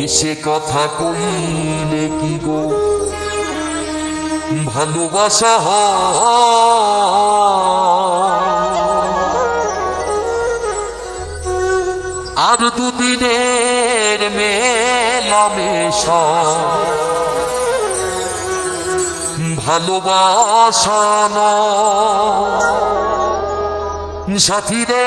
হেসে কথা কইলে কি গো? ভালোবাসা হয়। আর দুদিনের মেলামেশা ভালোবাসা। সাথী রে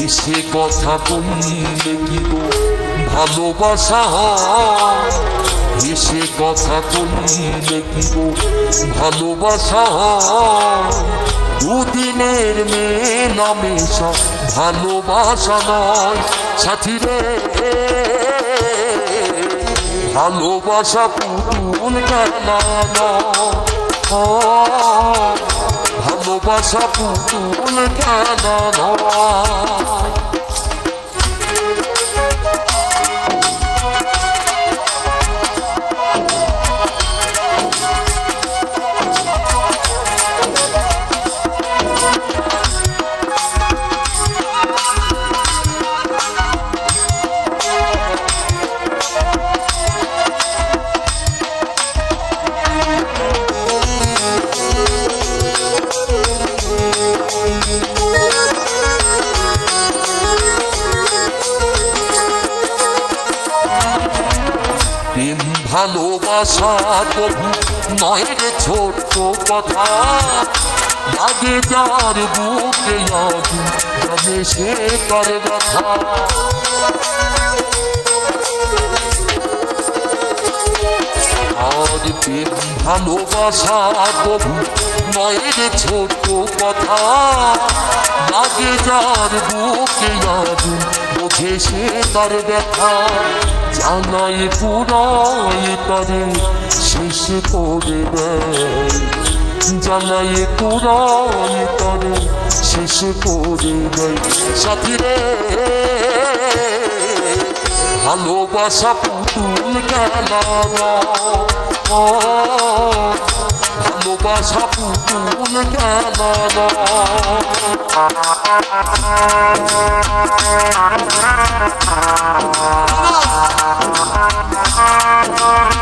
হেসে কথা বললে কি ভালোবাসা? হেসে কথা বললে কি ভালোবাসা? দুদিনের মেলামেশা ভালোবাসা নয়, সাথী রে ভালোবাসা পুতুল নয় ভালোবাসা পুতুল কেন নয়? ভালোবাসা তবু নয় রে ছোট্ট কথা। লাগে যার বুকে আগুন সে তার প্রেম ভালোবাসা তবু নয় রে ছোট্ট কথা। লাগে যার বুকে আগুন, বোঝে সে তার ব্যথা। জানাই পুরাই তারে শেষ করে দেয় জানাই পুরাই তারে, শেষ করে দেয় সাথী রে, ভালোবাসা পুতুল খেলা। ভালোবাসা পুতুল খেলা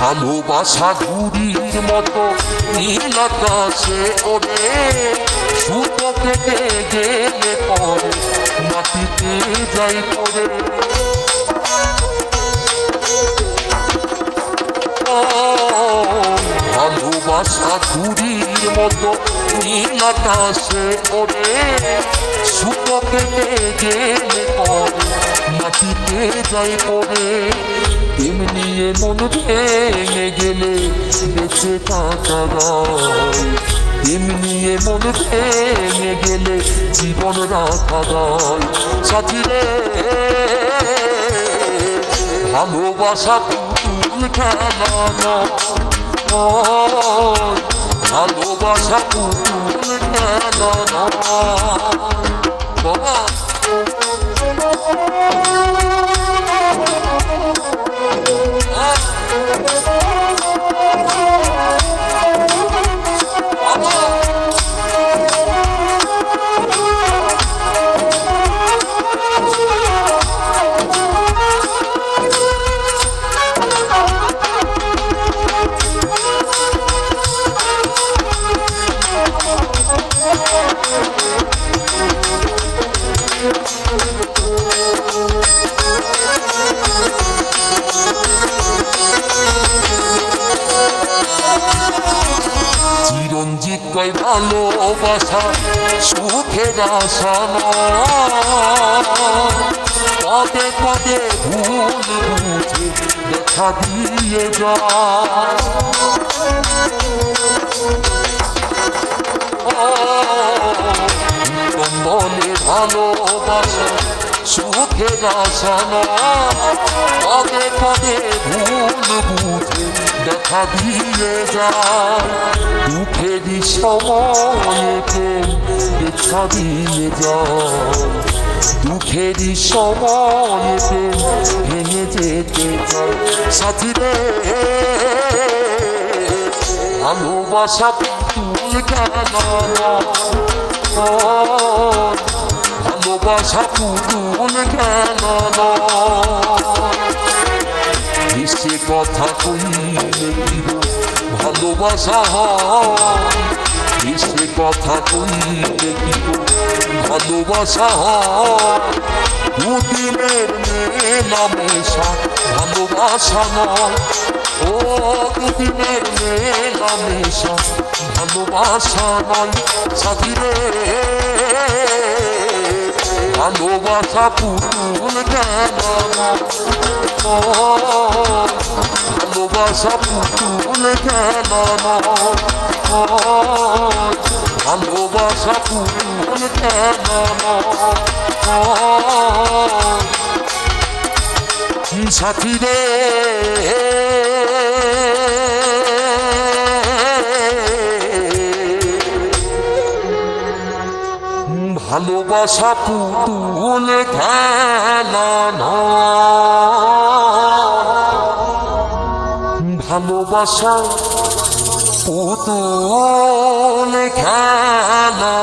ভালোবাসা ঘুরির মতো নীল আকাশে ওঠে। সুতো কেটে গেলে পরে মাটিতে যাই পড়ে ভালোবাসা ঘুরির মতো নীল আকাশে ওঠে। সুতো কেটে গেলে পরে মাটিতে যাই পড়ে তেমনি মন ভেঙে গেলে বেঁচে থাকা দায় তেমনি এ মন ভেঙে গেলে জীবন রাখা দায় সাথী রে ভালোবাসা খেলা নয়। ভালোবাসা সুখের আশা পদে পদে ভুল বুঝে দেখা দিয়ে যায়। বলে ভালোবাসা সুখের আশা পদে পদে ভুল বুঝে দিয়ে যায়। দুঃখেরই সময়তে দিয়ে যায়। দুঃখেরই সময়তে ভেঙে যেতে চায়। সাথী রে ভালোবাসা কেন ভালোবাসা পুতুল কেন সে কথা কইলে কি গো ভালোবাসা হয় সে কথা কি ভালোবাসা হয়, দুদিনের মেলামেশা ভালোবাসা নয়। ও, দুদিনের মেলামেশা ভালোবাসা নয়। সাথী রে ভালোবাসা পুতুল কেন? ভালোবাসা পুতুল কেন ভালোবাসা পুতুল কেন সাথী রে ভালোবাসা পুতুল খেলা ভালোবাসা পুতুল খেলা